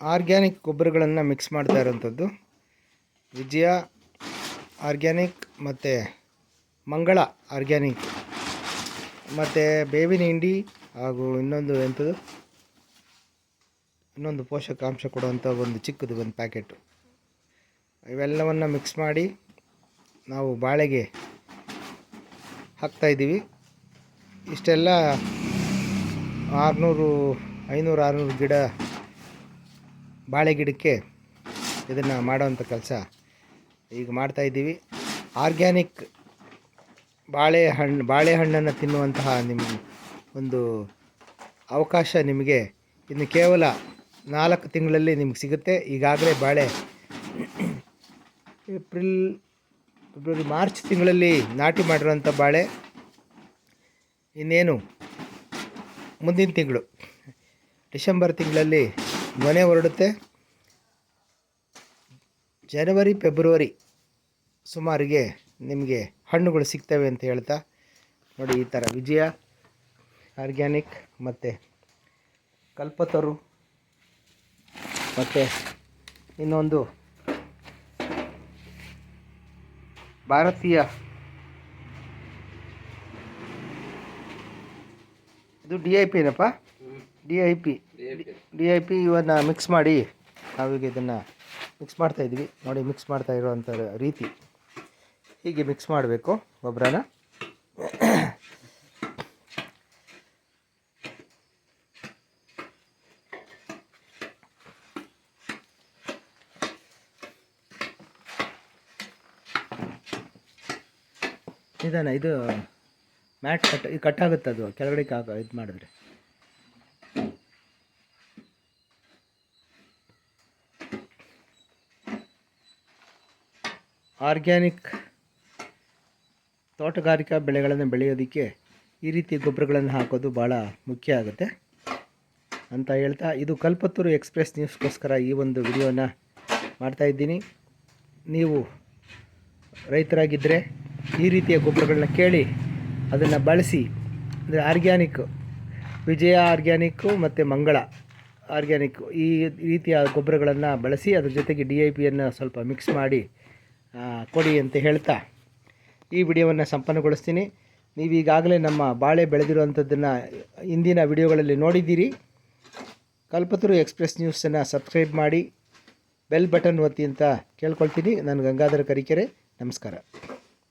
Organic ಗೊಬ್ಬರಗಳನ್ನು mix ಮಾಡ್ತಾ ಇರೋಂಥದ್ದು ವಿಜಯ organic ಮತ್ತು ಮಂಗಳ ಆರ್ಗ್ಯಾನಿಕ್ ಮತ್ತು ಬೇವಿನ ಹಿಂಡಿ ಹಾಗೂ ಇನ್ನೊಂದು ಎಂಥದ್ದು ಇನ್ನೊಂದು ಪೋಷಕಾಂಶ ಕೊಡುವಂಥ ಒಂದು ಚಿಕ್ಕದು ಒಂದು ಪ್ಯಾಕೆಟು ಇವೆಲ್ಲವನ್ನು ಮಿಕ್ಸ್ ಮಾಡಿ ನಾವು ಬಾಳೆಗೆ ಹಾಕ್ತಾಯಿದ್ದೀವಿ ಇಷ್ಟೆಲ್ಲ ಆರುನೂರು, ಐನೂರು, ಆರುನೂರು ಗಿಡ ಬಾಳೆ ಗಿಡಕ್ಕೆ ಇದನ್ನು ಮಾಡೋವಂಥ ಕೆಲಸ ಈಗ ಮಾಡ್ತಾಯಿದ್ದೀವಿ ಆರ್ಗ್ಯಾನಿಕ್ ಬಾಳೆಹಣ್ಣು ಬಾಳೆಹಣ್ಣನ್ನು ತಿನ್ನುವಂತಹ ನಿಮ್ಮ ಒಂದು ಅವಕಾಶ ನಿಮಗೆ ಇನ್ನು ಕೇವಲ ನಾಲ್ಕು ತಿಂಗಳಲ್ಲಿ ನಿಮ್ಗೆ ಸಿಗುತ್ತೆ. ಈಗಾಗಲೇ ಬಾಳೆ ಏಪ್ರಿಲ್, ಫೆಬ್ರವರಿ, ಮಾರ್ಚ್ ತಿಂಗಳಲ್ಲಿ ನಾಟಿ ಮಾಡಿರೋಂಥ ಬಾಳೆ. ಇನ್ನೇನು? ಮುಂದಿನ ತಿಂಗಳು. ಡಿಸೆಂಬರ್ ತಿಂಗಳಲ್ಲಿ ಮನೆ ಹೊರಡುತ್ತೆ. ಜನವರಿ, ಫೆಬ್ರವರಿ ಸುಮಾರಿಗೆ ನಿಮಗೆ ಹಣ್ಣುಗಳು ಸಿಗ್ತವೆ ಅಂತ ಹೇಳ್ತಾ ನೋಡಿ ಈ ಥರ ವಿಜಯ, ಆರ್ಗ್ಯಾನಿಕ್ ಮತ್ತು ಕಲ್ಪತರು ಮತ್ತು ಇನ್ನೊಂದು ಭಾರತೀಯ ಇದು D I ಪಿನಪ್ಪ D I P D I P ಇವನ್ನು ಮಿಕ್ಸ್ ಮಾಡಿ ನಾವೀಗ ಇದನ್ನು ಮಿಕ್ಸ್ ಮಾಡ್ತಾ ಇದ್ವಿ. ನೋಡಿ ಮಿಕ್ಸ್ ಮಾಡ್ತಾ ಇರುವಂಥ ರೀತಿ. ಹೀಗೆ ಮಿಕ್ಸ್ ಮಾಡಬೇಕು ಗೊಬ್ಬರನ. ನಿಧಾನ ಇದು ಮ್ಯಾಟ್ ಕಟ್ ಕಟ್ಟಾಗುತ್ತೆ ಅದು ಕೆಳಗಡೆ ಇದು ಮಾಡಿದ್ರೆ. ಆರ್ಗ್ಯಾನಿಕ್ ತೋಟಗಾರಿಕಾ ಬೆಳೆಗಳನ್ನು ಬೆಳೆಯೋದಕ್ಕೆ ಈ ರೀತಿ ಗೊಬ್ಬರಗಳನ್ನು ಹಾಕೋದು ಭಾಳ ಮುಖ್ಯ ಆಗುತ್ತೆ ಅಂತ ಹೇಳ್ತಾ ಇದು ಕಲ್ಪತ್ತೂರು ಎಕ್ಸ್ಪ್ರೆಸ್ ನ್ಯೂಸ್ಗೋಸ್ಕರ ಈ ಒಂದು ವಿಡಿಯೋನ ಮಾಡ್ತಾಯಿದ್ದೀನಿ ನೀವು ರೈತರಾಗಿದ್ದರೆ ಈ ರೀತಿಯ ಗೊಬ್ಬರಗಳನ್ನ ಕೇಳಿ ಅದನ್ನು ಬಳಸಿ, ಅಂದರೆ ಆರ್ಗ್ಯಾನಿಕ್, ವಿಜಯ ಆರ್ಗ್ಯಾನಿಕ್ಕು ಮತ್ತು ಮಂಗಳ ಆರ್ಗ್ಯಾನಿಕ್ ಈ ರೀತಿಯ ಗೊಬ್ಬರಗಳನ್ನು ಬಳಸಿ ಅದ್ರ ಜೊತೆಗೆ ಡಿ ಐ ಪಿಯನ್ನು ಸ್ವಲ್ಪ ಮಿಕ್ಸ್ ಮಾಡಿ ಕೊಡಿ ಅಂತ ಹೇಳ್ತಾ ಈ ವಿಡಿಯೋವನ್ನು ಸಂಪನ್ನಗೊಳಿಸ್ತೀನಿ. ನೀವು ಈಗಾಗಲೇ ನಮ್ಮ ಬಾಳೆ ಬೆಳೆದಿರುವಂಥದ್ದನ್ನು ಇಂದಿನ ವಿಡಿಯೋಗಳಲ್ಲಿ ನೋಡಿದ್ದೀರಿ. ಕಲ್ಪತರು ಎಕ್ಸ್ಪ್ರೆಸ್ ನ್ಯೂಸನ್ನು ಸಬ್ಸ್ಕ್ರೈಬ್ ಮಾಡಿ ಬೆಲ್ ಬಟನ್ ಒತ್ತಿ ಅಂತ ಕೇಳ್ಕೊಳ್ತೀನಿ. ನಾನು ಗಂಗಾಧರ ಕರಿಕೆರೆ. ನಮಸ್ಕಾರ.